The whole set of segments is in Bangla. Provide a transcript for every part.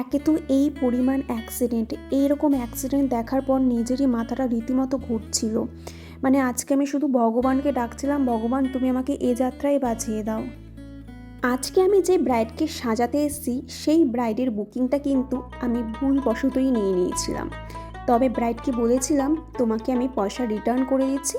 একে তো এই পরিমাণ অ্যাক্সিডেন্ট এইরকম অ্যাক্সিডেন্ট দেখার পর নিজেরই মাথাটা রীতিমতো ঘুরছিল। মানে আজকে আমি শুধু ভগবানকে ডাকছিলাম, ভগবান তুমি আমাকে এ যাত্রায় বাঁচিয়ে দাও। আজকে আমি যে ব্রাইডকে সাজাতে এসেছি, সেই ব্রাইডের বুকিংটা কিন্তু আমি ভুলবশতই নিয়ে নিয়েছিলাম। তবে ব্রাইডকে বলেছিলাম, তোমাকে আমি পয়সা রিটার্ন করে দিচ্ছি,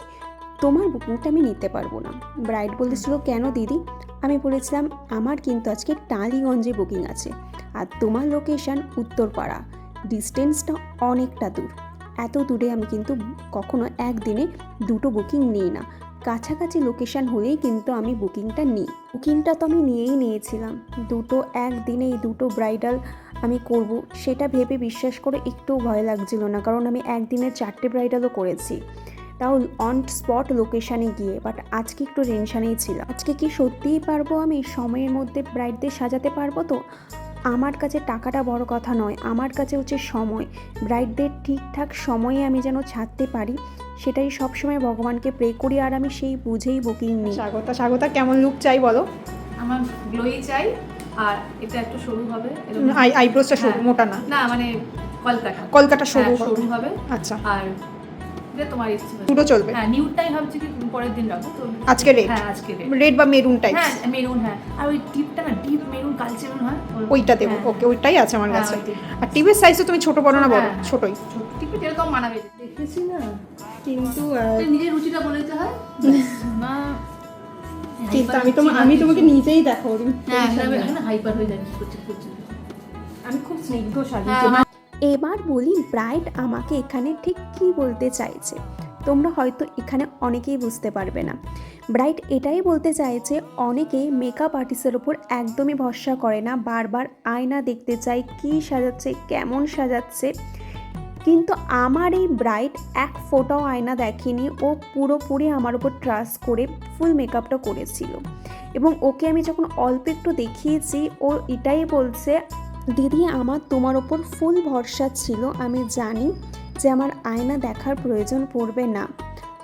তোমার বুকিংটা আমি নিতে পারব না। ব্রাইড বলেছিল, কেন দিদি? আমি বলেছিলাম, আমার কিন্তু আজকে টালিগঞ্জে বুকিং আছে। আর তোমার লোকেশান উত্তরপাড়া। ডিস্টেন্সটা অনেকটা দূর। এত দূরে আমি কিন্তু কখনো একদিনে দুটো বুকিং নিই না। কাছাকাছি লোকেশান হলেই কিন্তু আমি বুকিংটা নিই। বুকিংটা তো আমি নিয়েই নিয়েছিলাম। দুটো একদিনে এই দুটো ব্রাইডাল আমি করব, সেটা ভেবে বিশ্বাস করে একটুও ভয় লাগছিল না, কারণ আমি একদিনে চারটে ব্রাইডালও করেছি। তাও অন স্পট লোকেশানে গিয়ে বাট আজকে একটু টেনশানেই ছিল আজকে কি সত্যিই পারব আমি? সময়ের মধ্যে ব্রাইডদের সাজাতে পারব তো? আমার কাছে টাকাটা বড় কথা নয় আমার কাছে হচ্ছে সময়। ব্রাইডদের ঠিকঠাক সময়ে আমি যেন ছাড়তে পারি সেটাই সবসময় ভগবানকে প্রে করি আর আমি সেই বুঝেই বুকিং নিই। স্বাগতা স্বাগতা কেমন লুক চাই বলো? আমার গ্লোই চাই আর এটা একটু সরু হবে আই আইব্রোসটা সরু হ্যাঁ। মোটা না? না মানে কলকাতা কলকাতা সরু হ্যাঁ, সরু হবে। আচ্ছা। আর তোমার ইচ্ছে চলবে? হ্যাঁ নিউটাই ভাবছি কি পরের দিন রাখব তো আজকে? হ্যাঁ আজকে রেড রেড বা মেরুন টাইপ হ্যাঁ মেরুন হ্যাঁ। আর ওই টিপটা না ডিপ মেরুন কালচে মেরুন হয় ওইটা দেবো হ্যাঁ, ওকে ওইটাই আছে আমার হ্যাঁ, কাছে। আর টিভির সাইজও তুমি ছোট বড় না বড় হ্যাঁ। ছোটই। টিপে যেরকম মানাবে? দেখেছি না কিন্তু নিজের রুচিটা বলে দিতে হয়। না। কিন্তু আমি তোমার আমি তোমাকে নিজেই দেখো হ্যাঁ হাইপার হয়ে আমি খুব স্নিগ্ধ সাজিয়েছি এবার বলি ব্রাইড আমাকে এখানে ঠিক কী বলতে চাইছে। তোমরা হয়তো এখানে অনেকেই বুঝতে পারবে না। ব্রাইট এটাই বলতে চাইছে অনেকেই মেকআপ আর্টিস্টের ওপর একদমই ভরসা করে না, বারবার আয়না দেখতে চায়, কী সাজাচ্ছে, কেমন সাজাচ্ছে। কিন্তু আমার এই ব্রাইট এক ফোটাও আয়না দেখেনি, ও পুরোপুরি আমার উপর ট্রাস্ট করে ফুল মেকআপটা করেছিল। এবং ওকে আমি যখন অল্প একটু দেখিয়েছি, ও এটাই বলছে দিদি, আমার তোমার ওপর ফুল ভরসা ছিল। আমি জানি যে আমার আয়না দেখার প্রয়োজন পড়বে না।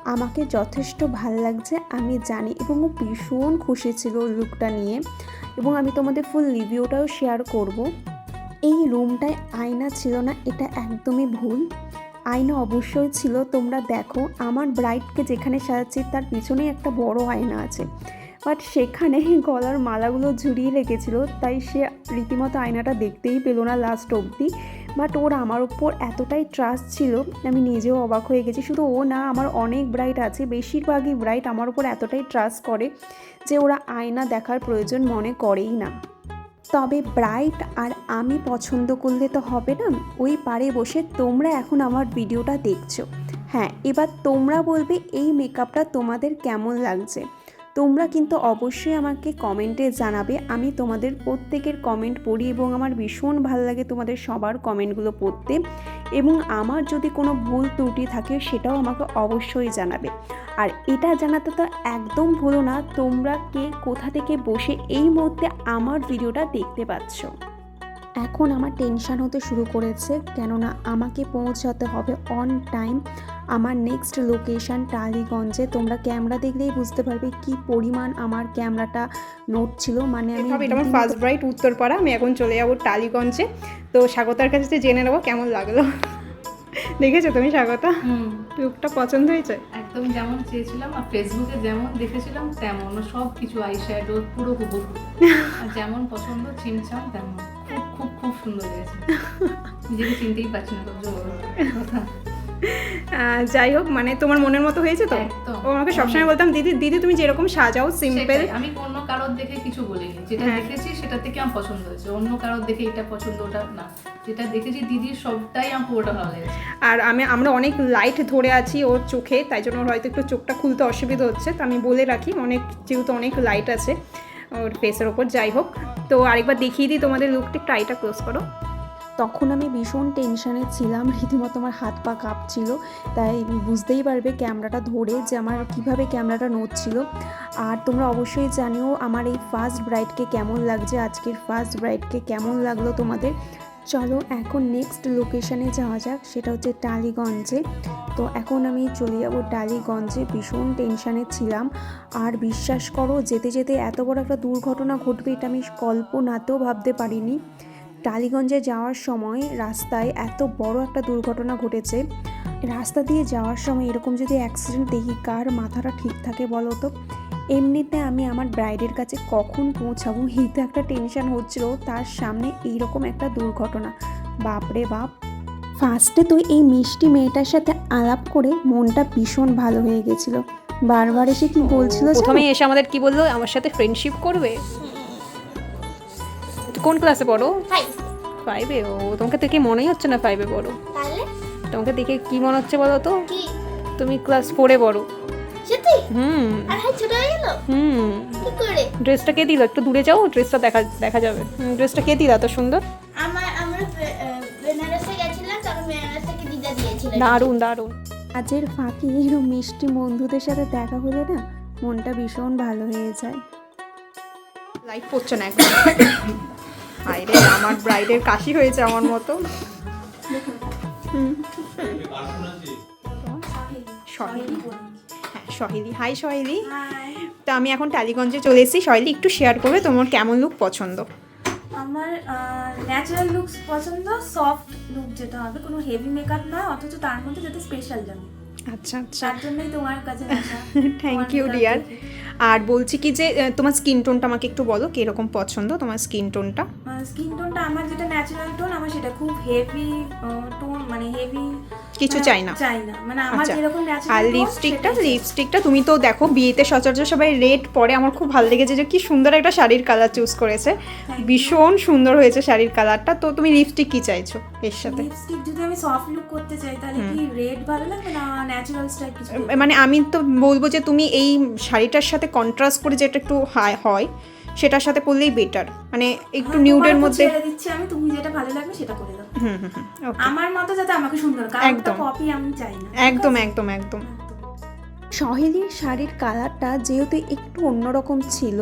আমাকে যথেষ্ট ভালো লাগছে, আমি জানি। এবং ও ভীষণ খুশি ছিল ওই লুকটা নিয়ে। এবং আমি তোমাদের ফুল রিভিউটাও শেয়ার করব। এই রুমটায় আয়না ছিল না, এটা একদমই ভুল। আয়না অবশ্যই ছিল, তোমরা দেখো। আমার ব্রাইডকে যেখানে সাজাচ্ছি, তার পিছনেই একটা বড় আয়না আছে। বাট সেখানে গলার মালাগুলো ঝুরিয়ে রেখেছিল, তাই সে রীতিমতো আয়নাটা দেখতেই পেল না লাস্ট অবধি। বাট ওর আমার ওপর এতটাই ট্রাস্ট ছিল, আমি নিজেও অবাক হয়ে গেছি। শুধু ও না, আমার অনেক ব্রাইট আছে, বেশিরভাগই ব্রাইট আমার ওপর এতটাই ট্রাস্ট করে যে ওরা আয়না দেখার প্রয়োজন মনে করেই না। তবে ব্রাইট আর আমি পছন্দ করলে তো হবে না? ওই পারে বসে তোমরা এখন আমার ভিডিওটা দেখছ। হ্যাঁ এবার তোমরা বলবে এই মেকআপটা তোমাদের কেমন লাগছে? তোমরা কিন্তু অবশ্যই আমাকে কমেন্টে জানাবে। আমি তোমাদের প্রত্যেকের কমেন্ট পড়ি এবং আমার ভীষণ ভালো লাগে তোমাদের সবার কমেন্টগুলো পড়তে এবং আমার যদি কোনো ভুল ত্রুটি থাকে সেটাও আমাকে অবশ্যই জানাবে। আর এটা জানাতে তো একদম ভুলো না, তোমরা কে কোথা থেকে বসে এই মুহূর্তে আমার ভিডিওটা দেখতে পাচ্ছ। এখন আমার টেনশান হতে শুরু করেছে কেননা আমাকে পৌঁছাতে হবে অন টাইম আমার নেক্সট লোকেশন টালিগঞ্জে। তোমরা ক্যামেরা দেখলেই বুঝতে পারবে কি পরিমাণ আমার ক্যামেরাটা নোট ছিল। মানে আমি এটা আমার ফার্স্ট ব্রাইট উত্তরপাড়া আমি এখন চলে যাব টালিগঞ্জে। তো স্বাগতার কাছে জেনে নেব কেমন লাগল? দেখেছ তুমি স্বাগতা হুম। লুকটা পছন্দ হয়েছে? একদম যেমন চেয়েছিলাম আর ফেসবুকে যেমন দেখেছিলাম তেমন সব কিছু আই শ্যাডো পুরো হুবহু। যেমন পছন্দ চিনছাম তেমন। খুব সুন্দর লেগেছে নিজেকে চিনতেই পারছি না সবচেয়ে বড় কথা যাই হোক মানে তোমার মনের মতো হয়েছে তো? ও আমাকে সবসময় বলতাম দিদি দিদি তুমি যেরকম সাজাও সিম্পল আমি অন্য কারোর দেখে কিছু বলিনি। যেটা হ্যাঁ। দেখেছি সেটা থেকে আমার পছন্দ হয়েছে। অন্য কারোর দেখে এটা পছন্দ ওটা না। যেটা দেখেছি দিদির সবটাই আমার পুরোটা ভালো লেগেছে। আর আমি আমরা অনেক লাইট ধরে আছি ওর চোখে তাই জন্য ওর হয়তো একটু চোখটা খুলতে অসুবিধা হচ্ছে। তো আমি বলে রাখি অনেক যেহেতু অনেক লাইট আছে ওর ফেসের ওপর। যাই হোক তো আরেকবার দেখিয়ে দিই, তোমাদের লুকটা একটু আইটা ক্লোজ করো। তখন আমি ভীষণ টেনশানে ছিলাম, রীতিমতো আমার হাত পা কাঁপছিল। তাই বুঝতেই পারবে ক্যামেরাটা ধরে যে আমার কীভাবে ক্যামেরাটা নড়ছিল। আর তোমরা অবশ্যই জানিও আমার এই ফার্স্ট ব্রাইডকে কেমন লাগছে, আজকের ফার্স্ট ব্রাইডকে কেমন লাগল তোমাদের। চলো এখন নেক্সট লোকেশানে যাওয়া যাক, সেটা হচ্ছে টালিগঞ্জে। তো এখন আমি চলে যাব টালিগঞ্জে, ভীষণ টেনশানে ছিলাম। আর বিশ্বাস করো, যেতে যেতে এত বড় একটা দুর্ঘটনা ঘটবে এটা আমি কল্পনাতেও ভাবতে পারিনি। টালিগঞ্জে যাওয়ার সময় রাস্তায় এত বড় একটা দুর্ঘটনা ঘটেছে। রাস্তা দিয়ে যাওয়ার সময় এরকম যদি অ্যাক্সিডেন্ট দেখি, কার মাথাটা ঠিক থাকে বলো তো? এমনিতে আমি আমার ব্রাইডের কাছে কখন পৌঁছাবো? এই তো একটা টেনশন হচ্ছিল। তার সামনে এইরকম একটা দুর্ঘটনা। বাপরে বাপ। ফার্স্টে তো এই মিষ্টি মেয়েটার সাথে আলাপ করে মনটা ভীষণ ভালো হয়ে গেছিল। বারবার এসে কি বলছিল? প্রথমে এসে আমাদের কি বলল? আমার সাথে ফ্রেন্ডশিপ করবে? কোন ক্লাসে পড়ো? ফাইভ ফাইভে ও তোমাকে দেখে মনেই হচ্ছে না ফাইভে পড়ো। তাহলে? তোমাকে দেখে কি মনে হচ্ছে বলো তো? তুমি ক্লাস ফোরে পড়ো। সত্যি? হুম। আর হাই ছোট হয়ে গেল? হুম। কি করে? ড্রেসটা কে দিল? একটু দূরে যাও ড্রেসটা দেখা দেখা যাবে। হুম, ড্রেসটা কে দিল এত সুন্দর? আমার আমরা বেনারসে গেছিলাম তখন বেনারস থেকে দিদা দিয়েছিল। দারুণ দারুণ। কাজের ফাঁকে এরকম মিষ্টি বন্ধুদের সাথে দেখা হলে না মনটা ভীষণ ভালো হয়ে যায়। লাইট পড়ছে না একদম আরে আমার ব্রাইডের কাশি হয়েছে আমার মতো। হ্যাঁ সহেলি। হাই সহেলি। তো আমি এখন টালিগঞ্জে চলে এসেছি। সহেলি একটু শেয়ার করবে তোমার কেমন লুক পছন্দ? আমার ন্যাচারাল লুকস পছন্দ সফট লুক যেটা হবে। কোনো হেভি মেকআপ না অথচ তার মধ্যে যাতে স্পেশাল যেন আচ্ছা আচ্ছা। তার জন্যই তোমার কাছে থ্যাংক ইউ ডিয়ার। আর বলছি কি যে তোমার স্কিন টোনটা আমাকে একটু বলো কীরকম পছন্দ তোমার স্কিন টোনটা স্কিন টোনটা আমার যেটা ন্যাচারাল টোন আমার সেটা খুব হেভি টোন মানে হেভি কিছু চাই না। চাই না। মানে আমার আচ্ছা। যেরকম আর লিপস্টিকটা লিপস্টিকটা তুমি তো দেখো বিয়েতে সচরাচর সবাই রেড পরে। আমার খুব ভালো লেগেছে যে কি সুন্দর একটা শাড়ির কালার চুজ করেছে। ভীষণ সুন্দর হয়েছে শাড়ির কালারটা তো তুমি লিপস্টিক কি চাইছো? এর সাথে। লিপস্টিক যদি আমি সফট লুক করতে চাই তাহলে কি রেড ভালো লাগবে না ন্যাচারাল স্টাইল কিছু মানে আমি তো বলব যে তুমি এই শাড়িটার সাথে কন্ট্রাস্ট করে যেটা একটু হাই হয় সেটার সাথে পরলেই বেটার মানে একটু নিউডের মধ্যে ছেড়ে দিচ্ছি আমি তুমি যেটা ভালো লাগবে সেটা করে দাও। হুম হুম হুম আমার মতো যাতে আমাকে সুন্দর কারণ একদম। কপি আমি চাই না। একদম একদম একদম। সহেলির শাড়ির কালারটা যেহেতু একটু অন্যরকম ছিল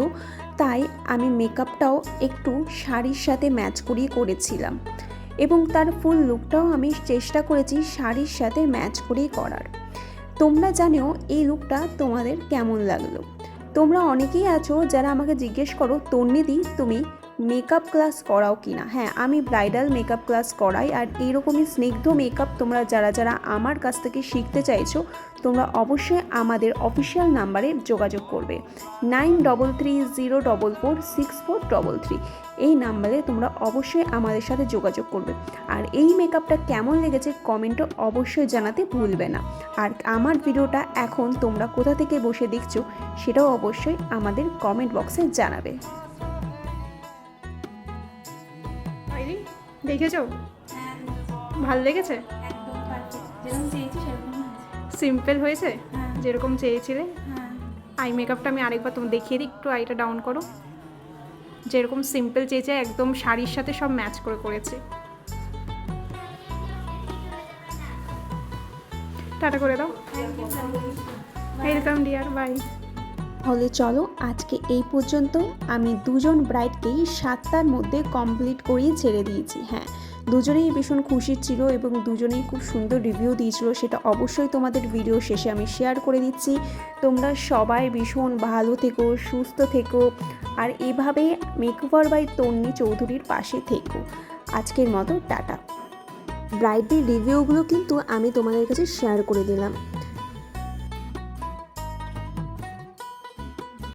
তাই আমি মেকআপটাও একটু শাড়ির সাথে ম্যাচ করিয়ে করেছিলাম। এবং তার ফুল লুকটাও আমি চেষ্টা করেছি শাড়ির সাথে ম্যাচ করেই করার। তোমরা জানো এই লুকটা তোমাদের কেমন লাগল? তোমরা অনেকেই আছো যারা আমাকে জিজ্ঞেস করো, তন্নিদি, তুমি মেকআপ ক্লাস করাও কি না হ্যাঁ আমি ব্রাইডাল মেকআপ ক্লাস করাই আর এইরকমই স্নিগ্ধ মেকআপ তোমরা যারা যারা আমার কাছ থেকে শিখতে চাইছো, তোমরা অবশ্যই আমাদের অফিসিয়াল নাম্বারে যোগাযোগ করবে। Nine double three zero double four six four double three এই নাম্বারে তোমরা অবশ্যই আমাদের সাথে যোগাযোগ করবে। আর এই মেকআপটা কেমন লেগেছে কমেন্টও অবশ্যই জানাতে ভুলবে না। আর আমার ভিডিওটা এখন তোমরা কোথা থেকে বসে দেখছ, সেটাও অবশ্যই আমাদের কমেন্ট বক্সে জানাবে। দেখেছ? হ্যাঁ, ভালো লেগেছে? সিম্পল হয়েছে। হ্যাঁ। যেরকম চেয়েছিলে? হ্যাঁ। আই মেকআপটা আমি আরেকবার তুমি দেখিয়ে দিই একটু আইটা ডাউন করো। যেরকম সিম্পল চেয়েছে একদম শাড়ির সাথে সব ম্যাচ করে করেছে। টাটা করে দাও। ওয়েলকাম ডিয়ার বাই তাহলে চলো আজকে এই পর্যন্ত। আমি দুজন ব্রাইডকেই সাতটার মধ্যে কমপ্লিট করিয়ে ছেড়ে দিয়েছি হ্যাঁ। দুজনেই ভীষণ খুশি ছিল এবং দুজনেই খুব সুন্দর রিভিউ দিয়েছিল, সেটা অবশ্যই তোমাদের ভিডিও শেষে আমি শেয়ার করে দিচ্ছি। তোমরা সবাই ভীষণ ভালো থেকো, সুস্থ থেকো, আর এভাবে মেকওভার বাই তন্নি চৌধুরীর পাশে থেকো। আজকের মতো টাটা। ব্রাইডের রিভিউগুলো কিন্তু আমি তোমাদের কাছে শেয়ার করে দিলাম।